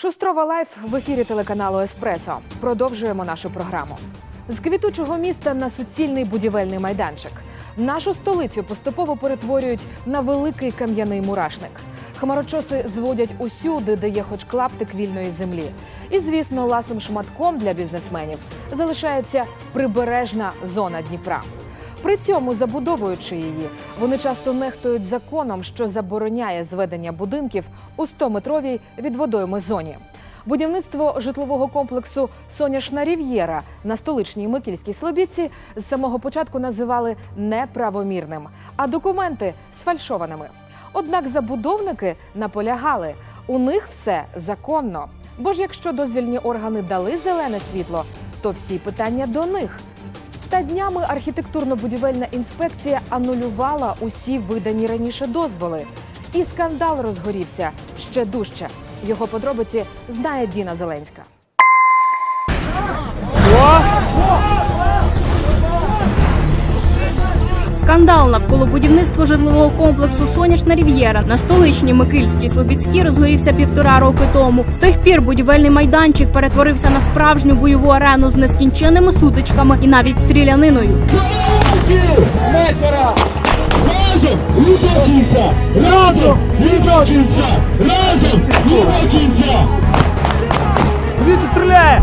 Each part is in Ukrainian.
Шустрова лайф в ефірі телеканалу Еспресо. Продовжуємо нашу програму. З квітучого міста на суцільний будівельний майданчик. Нашу столицю поступово перетворюють на великий кам'яний мурашник. Хмарочоси зводять усюди, де є хоч клаптик вільної землі. І, звісно, ласим шматком для бізнесменів залишається прибережна зона Дніпра. При цьому, забудовуючи її, вони часто нехтують законом, що забороняє зведення будинків у 100-метровій від водойми зоні. Будівництво житлового комплексу Соняшна Рів'єра на столичній Микільській Слобідці з самого початку називали неправомірним, а документи сфальшованими. Однак забудовники наполягали, у них все законно. Бо ж якщо дозвільні органи дали зелене світло, то всі питання до них. Та днями архітектурно-будівельна інспекція анулювала усі видані раніше дозволи. І скандал розгорівся ще дужче. Його подробиці знає Діна Зеленська. Скандал навколо будівництва житлового комплексу Сонячна Рів'єра на столичній Микильській Слобідській розгорівся півтора роки тому. З тих пір будівельний майданчик перетворився на справжню бойову арену з нескінченними сутичками і навіть стріляниною. Разом і до кінця! Разом і до кінця! Разом і до кінця! Поліція стріляє!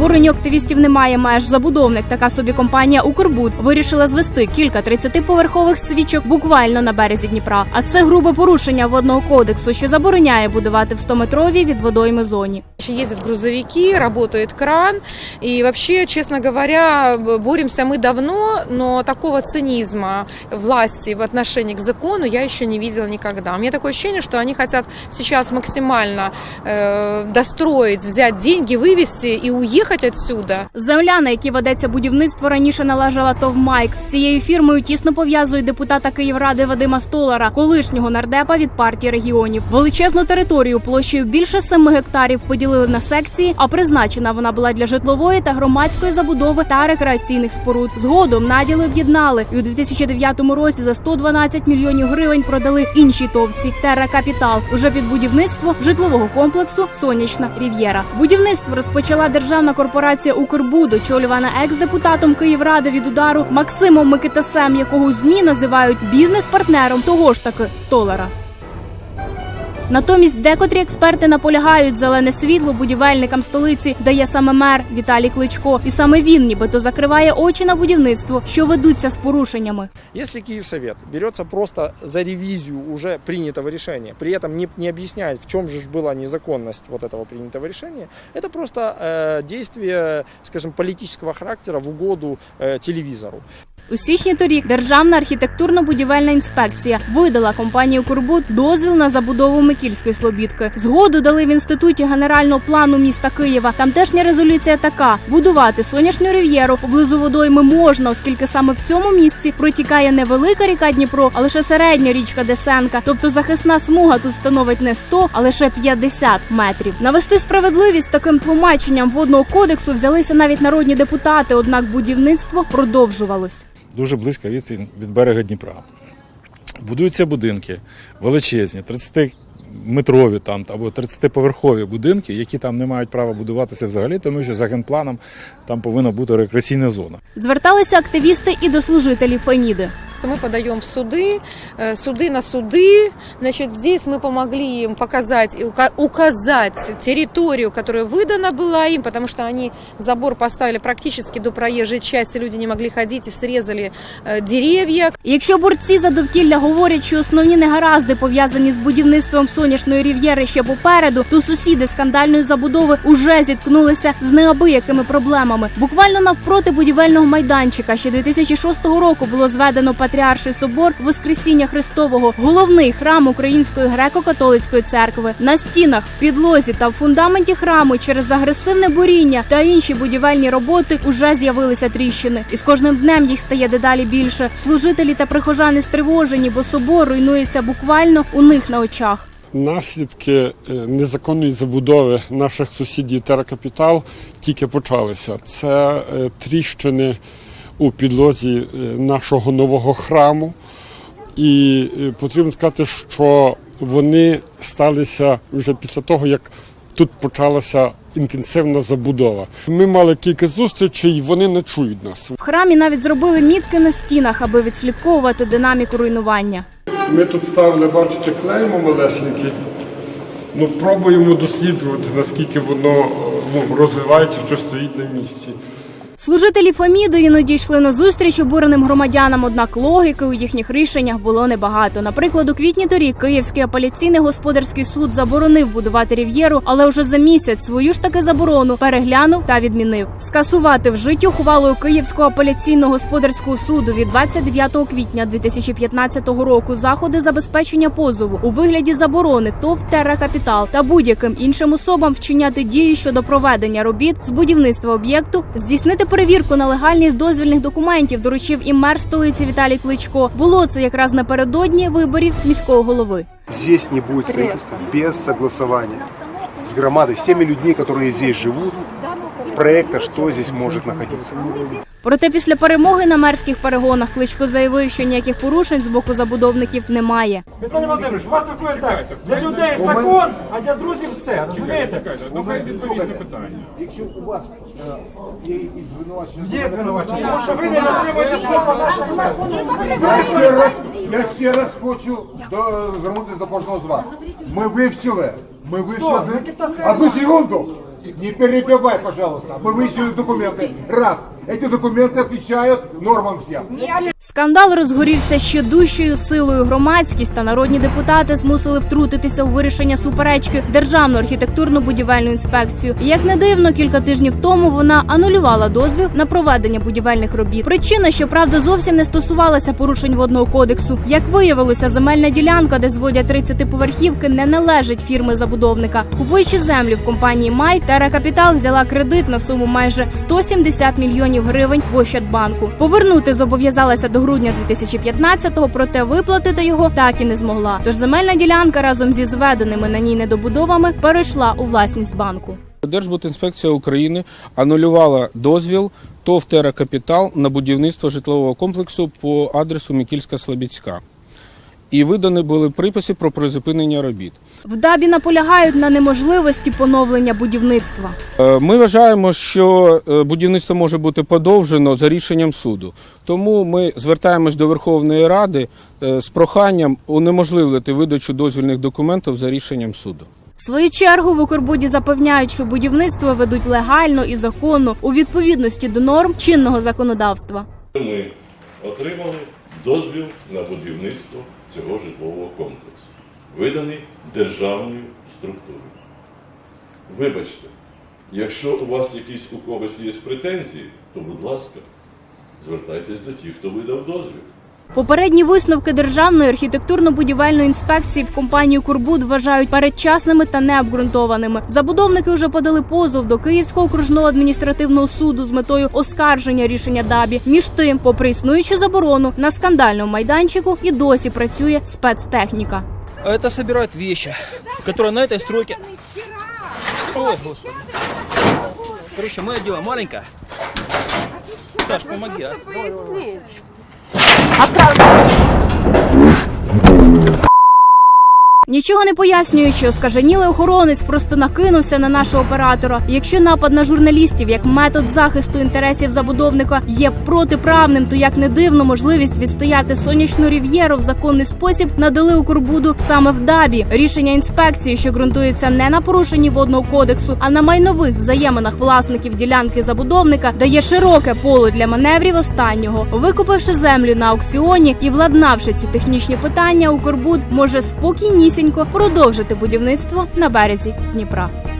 Обуренню активістів немає меж. Забудовник, така собі компанія Укрбуд, вирішила звести кілька 30-поверхових свічок буквально на березі Дніпра. А це грубе порушення водного кодексу, що забороняє будувати в 100-метровій від водойми зоні. Ездят грузовики, работает кран. И вообще, честно говоря, б- боремся мы давно, но такого цинизма власти в отношении к закону я еще не видела никогда. У меня такое ощущение, что они хотят сейчас максимально э, достроить, взять деньги, вывести и уехать отсюда. Земля, на якій ведеться будівництво, раніше належала ТОВ Майк. З цією фірмою тісно пов'язує депутата Київради Вадима Столара, колишнього нардепа від партії регіонів. Величезну територію площею більше 7 гектарів поділили на секції, а призначена вона була для житлової та громадської забудови та рекреаційних споруд. Згодом наділи об'єднали і у 2009 році за 112 мільйонів гривень продали іншій товці Терра Капітал уже під будівництво житлового комплексу Сонячна Рів'єра. Будівництво розпочала державна корпорація Укрбуд, очолювана екс-депутатом Київради від удару Максимом Микитасем, якого змі називають бізнес-партнером того ж таки Столара. Натомість декотрі експерти наполягають, зелене світло будівельникам столиці дає саме мер Віталій Кличко, і саме він нібито закриває очі на будівництво, що ведуться з порушеннями. Если Киевсовет берется просто за ревизию уже принятого решения, при этом не, не объясняет, в чем же ж была незаконность вот этого принятого решения, это просто э, действие, скажем, политического характера в угоду э, телевизору. У січні торік Державна архітектурно-будівельна інспекція видала компанії «Укрбуд» дозвіл на забудову Микільської слобідки. Згоду дали в інституті генерального плану міста Києва. Тамтешня резолюція така: будувати сонячну рів'єру поблизу водойми можна, оскільки саме в цьому місці протікає не велика ріка Дніпро, а лише середня річка Десенка. Тобто захисна смуга тут становить не 100, а лише 50 метрів. Навести справедливість таким тлумаченням водного кодексу взялися навіть народні депутати. Однак будівництво продовжувалось. Дуже близько від, від берега Дніпра. Будуються будинки величезні, 30-метрові там або 30-поверхові будинки, які там не мають права будуватися взагалі, тому що за генпланом там повинна бути рекреаційна зона. Зверталися активісти і до служителів Феміди. Мы подаем в суды, э, суды на суды. Значит, здесь мы помогли им показать и ука- указать территорию, которая выдана была им, потому что они забор поставили практически до проезжей части, люди не могли ходить и срезали э, деревья. І Якщо борці за довкілля говорять, що основні негаразди пов'язані з будівництвом сонячної рів'єри ще попереду, то сусіди скандальної забудови уже зіткнулися з неабиякими проблемами. Буквально навпроти будівельного майданчика ще 2006 року було зведено Патріарший собор Воскресіння Христового, головний храм Української греко-католицької церкви. На стінах, підлозі та в фундаменті храму через агресивне буріння та інші будівельні роботи уже з'явилися тріщини, і з кожним днем їх стає дедалі більше. Служителі та прихожани стривожені, бо собор руйнується буквально у них на очах. Наслідки е, незаконної забудови наших сусідів Теракапітал тільки почалися. Це е, тріщини у підлозі е, нашого нового храму. І е, потрібно сказати, що вони сталися вже після того, як тут почалася інтенсивна забудова. Ми мали кілька зустрічей, і вони не чують нас. В храмі навіть зробили мітки на стінах, аби відслідковувати динаміку руйнування. Ми тут ставили, бачите, клеймо малесенькі. Ну, пробуємо досліджувати, наскільки воно е, ну, розвивається, що стоїть на місці. Служителі Феміди іноді йшли на зустріч обуреним громадянам, однак логіки у їхніх рішеннях було небагато. Наприклад, у квітні торік Київський апеляційний господарський суд заборонив будувати рів'єру, але вже за місяць свою ж таки заборону переглянув та відмінив. Скасувати вжиті ухвалою Київського апеляційного господарського суду від 29 квітня 2015 року заходи забезпечення позову у вигляді заборони ТОВ «Терра Капітал» та будь-яким іншим особам вчиняти дії щодо проведення робіт з будівництва об'єкту, здійснити перевірку на легальність дозвільних документів доручив і мер столиці Віталій Кличко. Було це якраз напередодні виборів міського голови. Здесь не буде строительства без согласования з громадою, з тими людьми, які здесь живуть, проекта, що здесь може находиться. Проте після перемоги на мерських перегонах Кличко заявив, що ніяких порушень з боку забудовників немає. Віталій Володимирович, у вас виходить так. Для людей закон, а для друзів все. Розумієте? Якщо у вас є якісь звинувачення, Є звинувачення, тому що ви не дотримуєте слова нашого Я ще раз, я ще раз хочу до, звернутися до кожного з вас. Ми вивчили, ми вивчили. Одну секунду. Не перебивай, пожалуйста. Мы выяснили документы. Раз. Эти документы отвечают нормам всем. Скандал розгорівся ще дужчою силою. Громадськість та народні депутати змусили втрутитися у вирішення суперечки державну архітектурно-будівельну інспекцію. І, Як не дивно, кілька тижнів тому вона анулювала дозвіл на проведення будівельних робіт. Причина, щоправда, зовсім не стосувалася порушень водного кодексу. Як виявилося, земельна ділянка, де зводять 30-поверхівки, не належить фірми забудовника. Купуючи землю в компанії Май, Терра Капітал взяла кредит на суму майже 170 мільйонів гривень в Ощадбанку. Повернути зобов'язалася до грудня 2015-го, проте виплатити його так і не змогла. Тож земельна ділянка разом зі зведеними на ній недобудовами перейшла у власність банку. Держбудінспекція України анулювала дозвіл ТОВ «Терра Капітал» на будівництво житлового комплексу по адресу Мікільська Слобідська. І видані були приписи про призупинення робіт. В дабі наполягають на неможливості поновлення будівництва. Е, Ми вважаємо, що е, будівництво може бути подовжено за рішенням суду. Тому ми звертаємось до Верховної Ради е, з проханням унеможливити видачу дозвільних документів за рішенням суду. В свою чергу в Укрбуді запевняють, що будівництво ведуть легально і законно у відповідності до норм чинного законодавства. Ми отримали дозвіл на будівництво цього житлового комплексу, виданий державною структурою. Вибачте, якщо у вас якісь у когось є претензії, то, будь ласка, звертайтесь до тих, хто видав дозвіл. Попередні висновки Державної архітектурно-будівельної інспекції в компанію Курбуд вважають передчасними та необґрунтованими. Забудовники вже подали позов до Київського окружного адміністративного суду з метою оскарження рішення ДАБІ. Між тим, попри існуючу заборону, на скандальному майданчику і досі працює спецтехніка. Это собирают вещи, которые на этой стройке... О, господи. Короче, мое дело маленькое. Саш, помоги, а. Atrás! Нічого не пояснюючи, оскаженілий охоронець просто накинувся на нашого оператора. Якщо напад на журналістів як метод захисту інтересів забудовника є протиправним, то як не дивно, можливість відстояти сонячну рів'єру в законний спосіб надали Укрбуду саме в дабі. Рішення інспекції, що ґрунтується не на порушенні водного кодексу, а на майнових взаєминах власників ділянки забудовника, дає широке поле для маневрів останнього. Викупивши землю на аукціоні і владнавши ці технічні питання, Укрбуд може спокійнісінько продовжити будівництво на березі Дніпра.